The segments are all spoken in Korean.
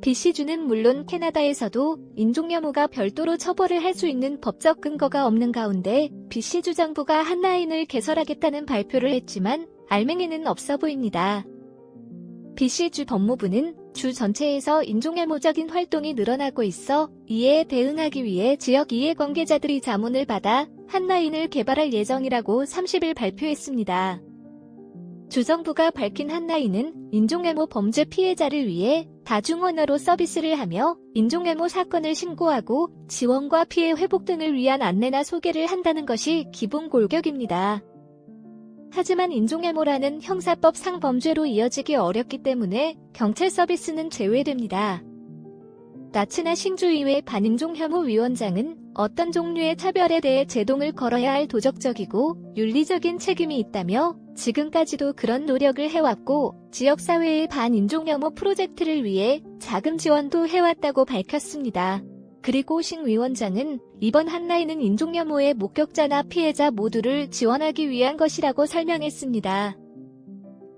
BC주는 물론 캐나다에서도 인종혐오가 별도로 처벌을 할 수 있는 법적 근거가 없는 가운데 BC주 정부가 한 라인을 개설하겠다는 발표를 했지만 알맹이는 없어 보입니다. BC주 법무부는 주 전체에서 인종혐오적인 활동이 늘어나고 있어 이에 대응하기 위해 지역 이해관계자들이 자문을 받아 한 라인을 개발할 예정이라고 30일 발표했습니다. 주정부가 밝힌 한라인은 인종혐오 범죄 피해자를 위해 다중언어로 서비스를 하며 인종혐오 사건을 신고하고 지원과 피해 회복 등을 위한 안내나 소개를 한다는 것이 기본 골격입니다. 하지만 인종혐오라는 형사법 상 범죄로 이어지기 어렵기 때문에 경찰 서비스는 제외됩니다. 나츠나 신주의회 반인종혐오 위원장은 어떤 종류의 차별에 대해 제동을 걸어야 할 도덕적이고 윤리적인 책임이 있다며 지금까지도 그런 노력을 해왔고 지역사회의 반인종 혐오 프로젝트를 위해 자금 지원도 해왔다고 밝혔습니다. 그리고 신 위원장은 이번 한라인은 인종혐오의 목격자나 피해자 모두를 지원하기 위한 것이라고 설명했습니다.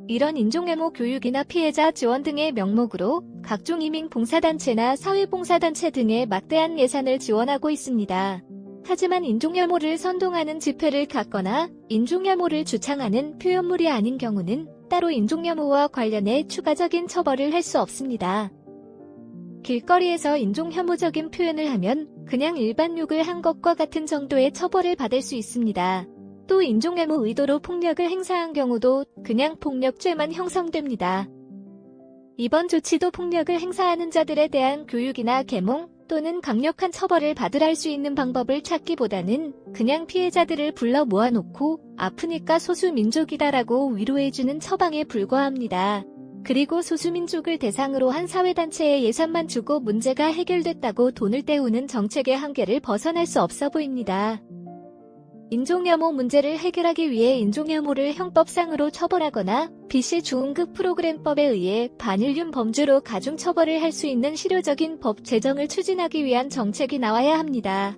이런 인종혐오 교육이나 피해자 지원 등의 명목으로 각종 이민 봉사단체나 사회봉사단체 등의 막대한 예산을 지원하고 있습니다. 하지만 인종혐오를 선동하는 집회를 갖거나 인종혐오를 주창하는 표현물이 아닌 경우는 따로 인종혐오와 관련해 추가적인 처벌을 할 수 없습니다. 길거리에서 인종혐오적인 표현을 하면 그냥 일반 욕을 한 것과 같은 정도의 처벌을 받을 수 있습니다. 또 인종혐오 의도로 폭력을 행사한 경우도 그냥 폭력죄만 형성됩니다. 이번 조치도 폭력을 행사하는 자들에 대한 교육이나 계몽 또는 강력한 처벌을 받으라 할 수 있는 방법을 찾기보다는 그냥 피해자들을 불러 모아놓고 아프니까 소수민족이다라고 위로해주는 처방에 불과합니다. 그리고 소수민족을 대상으로 한 사회단체에 예산만 주고 문제가 해결됐다고 돈을 떼우는 정책의 한계를 벗어날 수 없어 보입니다. 인종혐오 문제를 해결하기 위해 인종혐오를 형법상으로 처벌하거나 BC 중급 프로그램법에 의해 반일륜 범죄로 가중 처벌을 할 수 있는 실효적인 법 제정을 추진하기 위한 정책이 나와야 합니다.